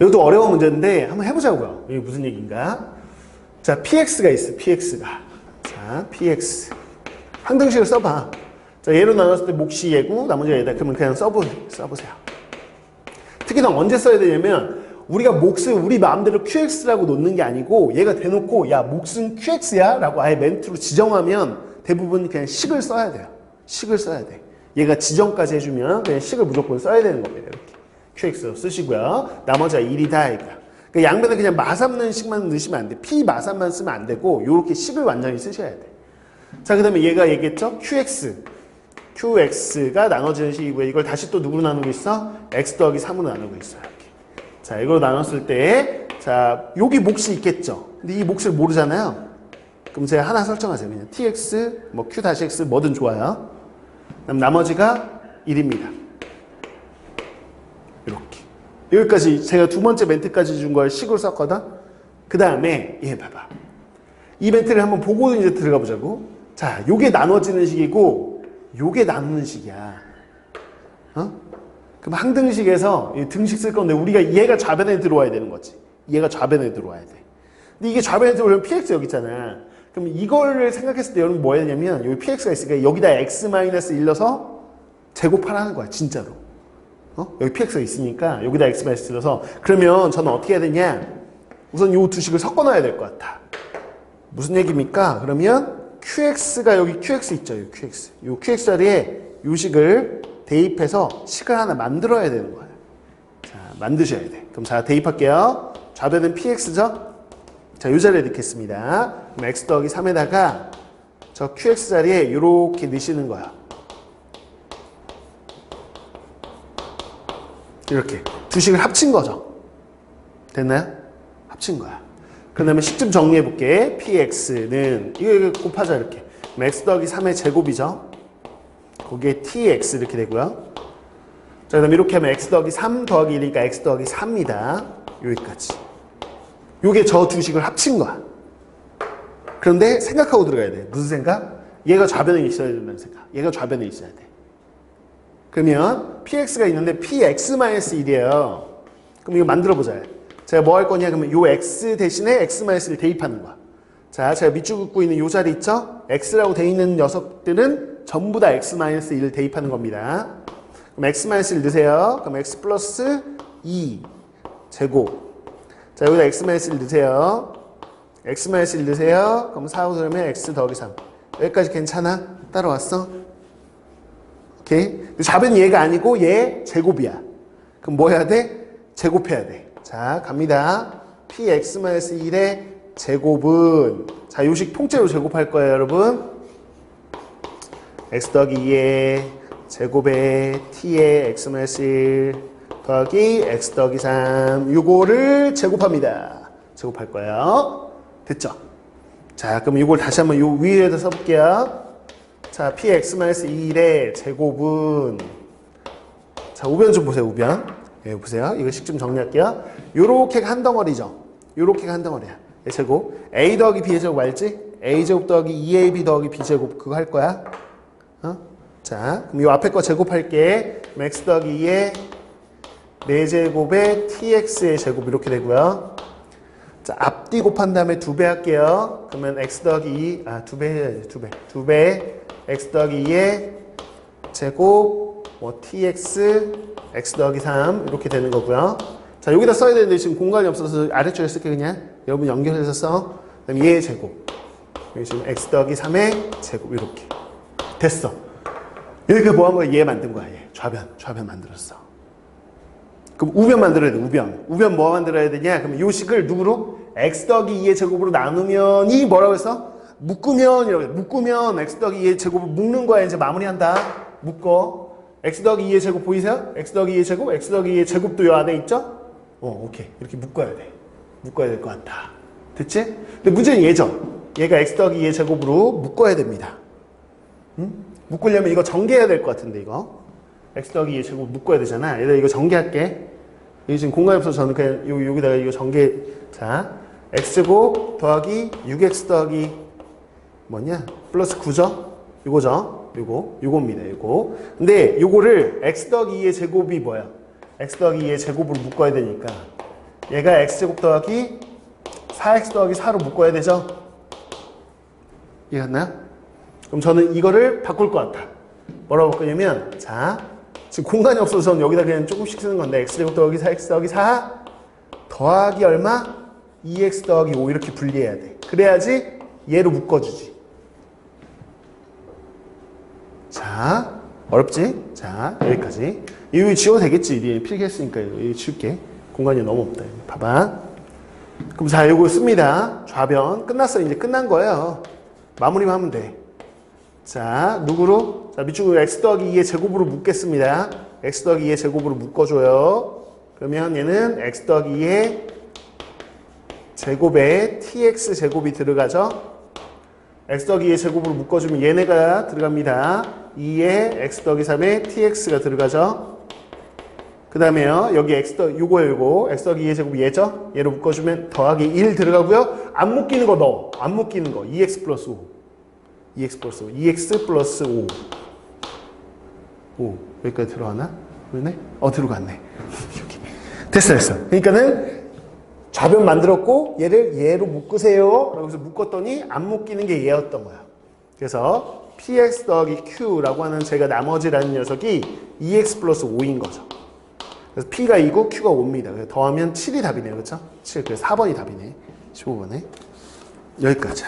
이것도 어려운 문제인데 한번 해보자고요. 이게 무슨 얘기인가? 자, px가 있어, px가. 자, px. 항등식을 써봐. 자, 얘로 나눴을 때 몫이 얘고 나머지가 얘다. 그러면 그냥 써보, 써보세요. 특히나 언제 써야 되냐면 우리가 몫을 우리 마음대로 qx라고 놓는 게 아니고 얘가 대놓고 야 몫은 qx야 라고 아예 멘트로 지정하면 대부분 그냥 식을 써야 돼요. 식을 써야 돼. 얘가 지정까지 해주면 그냥 식을 무조건 써야 되는 겁니다. Qx 쓰시고요. 나머지가 1이 다 이거야. 그 양변에 그냥 마삼는 식만 넣으시면 안 돼. p 마삼만 쓰면 안 되고 이렇게 식을 완전히 쓰셔야 돼. 자, 그 다음에 얘가 얘기했죠? qx. qx가 나눠지는 식이고요. 이걸 다시 또 누구로 나누고 있어? x 더하기 3으로 나누고 있어요. 이렇게. 자, 이걸 나눴을 때, 자, 여기 몫이 있겠죠? 근데 이 몫을 모르잖아요? 그럼 제가 하나 설정하세요. 그냥 tx, 뭐 q 다시 x 뭐든 좋아요. 그럼 나머지가 1입니다. 여기까지 제가 두 번째 멘트까지 준 걸 식으로 썼거든? 그 다음에, 얘 봐봐. 이 멘트를 한번 보고 이제 들어가 보자고. 자, 요게 나눠지는 식이고, 요게 나누는 식이야. 어? 그럼 항등식에서 이 등식 쓸 건데, 우리가 얘가 좌변에 들어와야 되는 거지. 얘가 좌변에 들어와야 돼. 근데 이게 좌변에 들어오면 px 여기 있잖아. 그럼 이거를 생각했을 때 여러분 뭐 해야 되냐면, 여기 px가 있으니까 여기다 x-1 넣어서 제곱하라는 거야, 진짜로. 어? 여기 px가 있으니까 여기다 x-1 넣어서 그러면 저는 어떻게 해야 되냐? 우선 요 두 식을 섞어 놔야 될 것 같아. 무슨 얘기입니까? 그러면 qx가 여기 qx 있죠. 요 qx. 요 qx 자리에 요 식을 대입해서 식을 하나 만들어야 되는 거예요. 자, 만드셔야 돼. 그럼 자, 대입할게요. 좌변은 px죠? 자, 요 자리에 넣겠습니다. 그럼 x 더하기 3에다가 저 qx 자리에 이렇게 넣으시는 거야. 이렇게 두 식을 합친 거죠. 됐나요? 합친 거야. 그 다음에 식좀 정리해 볼게. px는 이거, 이거 곱하자 이렇게. 그럼 x 더하기 3의 제곱이죠. 거기에 tx 이렇게 되고요. 자, 그다음 이렇게 하면 x 더하기 3 더하기 1이니까 x 더하기 3이다. 여기까지. 요게 저두 식을 합친 거야. 그런데 생각하고 들어가야 돼. 무슨 생각? 얘가 좌변에 있어야 된다는 생각. 얘가 좌변에 있어야 돼. 그러면 px가 있는데 px-1이에요. 그럼 이거 만들어 보자. 제가 뭐 할 거냐 그러면 요 x 대신에 x-1을 대입하는 거야. 자, 제가 밑줄 긋고 있는 요 자리 있죠? x라고 돼 있는 녀석들은 전부 다 x-1을 대입하는 겁니다. 그럼 x-1을 넣으세요. 그럼 x 플러스 2 제곱. 자, 여기다 x-1을 넣으세요. x-1을 넣으세요. 그럼 4호 들으면 x 더하기 3. 여기까지 괜찮아? 따라왔어? 오케이? 좌변이 얘가 아니고 얘 제곱이야. 그럼 뭐 해야 돼? 제곱해야 돼. 자, 갑니다. px-1의 제곱은 자, 요식 통째로 제곱할 거예요, 여러분. x 더하기 2의 제곱에 t의 x-1 더하기 x 더하기 3 요거를 제곱합니다. 제곱할 거예요. 됐죠? 자, 그럼 이걸 다시 한번 요 위에다 써볼게요. 자, px-1의 제곱은 자, 우변 좀 보세요, 우변. 예, 보세요. 이거 식 좀 정리할게요. 요렇게가 한 덩어리죠. 요렇게가 한 덩어리야. 예, 제곱. a 더하기 b의 제곱 알지? a 제곱 더하기 2ab 더하기 b 제곱 그거 할 거야. 어? 자, 그럼 요 앞에 거 제곱할게. x 더하기 2의 4제곱에 tx의 제곱 이렇게 되고요. 자, 앞뒤 곱한 다음에 두 배 할게요. 그러면 x 더하기 2, 아, 두 배 해야지, 두 배. 두 배, x 더하기 2의 제곱, 뭐, tx, x 더하기 3, 이렇게 되는 거고요. 자, 여기다 써야 되는데 지금 공간이 없어서 아래쪽에 쓸게, 그냥. 여러분 연결해서 써. 그 다음 얘의 제곱. 여기 지금 x 더하기 3의 제곱, 이렇게. 됐어. 이렇게 뭐한 거야? 얘 만든 거야, 얘. 좌변, 좌변 만들었어. 그럼 우변 만들어야 돼, 우변. 우변 뭐 만들어야 되냐? 그럼 요 식을 누구로? X 더하기 2의 제곱으로 나누면 이 뭐라고 했어? 묶으면이라고 해. 묶으면 x 더하기 2의 제곱을 묶는 거야. 이제 마무리한다. 묶어. x 더하기 2의 제곱 보이세요? x 더하기 2의 제곱, x 더하기 2의 제곱도 요 안에 있죠? 어, 오케이. 이렇게 묶어야 돼. 묶어야 될 것 같다. 됐지? 근데 문제는 얘죠. 얘가 x 더하기 2의 제곱으로 묶어야 됩니다. 응? 묶으려면 이거 전개해야 될 것 같은데, 이거. x 더하기 2의 제곱 묶어야 되잖아. 얘들아, 이거 전개할게. 여기 지금 공간이 없어서 저는 그냥 요, 여기다가 이거 전개. 자, x제곱 더하기 6x 더하기 뭐냐? 플러스 9죠? 요거죠? 요거. 요겁니다. 요거. 근데 요거를 x 더하기 2의 제곱이 뭐야? x 더하기 2의 제곱으로 묶어야 되니까 얘가 x제곱 더하기 4x 더하기 4로 묶어야 되죠? 이해갔나요? 그럼 저는 이거를 바꿀 것 같아. 뭐라고 바꾸냐면, 자, 지금 공간이 없어서 저는 여기다 그냥 조금씩 쓰는 건데, x제곱 더하기 4x 더하기 4 더하기 얼마? 2x 더하기 5 이렇게 분리해야 돼. 그래야지 얘로 묶어주지. 자, 어렵지? 자, 여기까지. 이거 지워도 되겠지? 니 필기했으니까 이거 지울게. 공간이 너무 없다. 봐봐. 그럼 자, 이거 씁니다. 좌변. 끝났어. 이제 끝난 거예요. 마무리만 하면 돼. 자, 누구로? 자, 밑줄로 x 더하기 2의 제곱으로 묶겠습니다. x 더하기 2의 제곱으로 묶어줘요. 그러면 얘는 x 더하기 2의 제곱에 tx 제곱이 들어가죠. x 더하기 2의 제곱으로 묶어주면 얘네가 들어갑니다. 2에 x 더하기 3에 tx가 들어가죠. 그 다음에요. 여기 x 더, 요거요, 요거. x 더하기 2의 제곱 얘죠? 얘로 묶어주면 더하기 1 들어가고요. 안 묶이는 거 넣어. 안 묶이는 거. 2x 플러스 5. 2x 플러스 5. 2x 플러스 5. 5. 여기까지 들어가나? 그러네? 어, 들어갔네. 됐어, 됐어. 그러니까는 좌변 만들었고 얘를 얘로 묶으세요. 라고 해서 묶었더니 안 묶이는 게 얘였던 거야. 그래서 px 더하기 q라고 하는 제가 나머지라는 녀석이 2x 플러스 5인 거죠. 그래서 p가 2고 q가 5입니다. 그래서 더하면 7이 답이네요. 그렇죠? 7. 그래서 4번이 답이네. 15번에. 여기까지.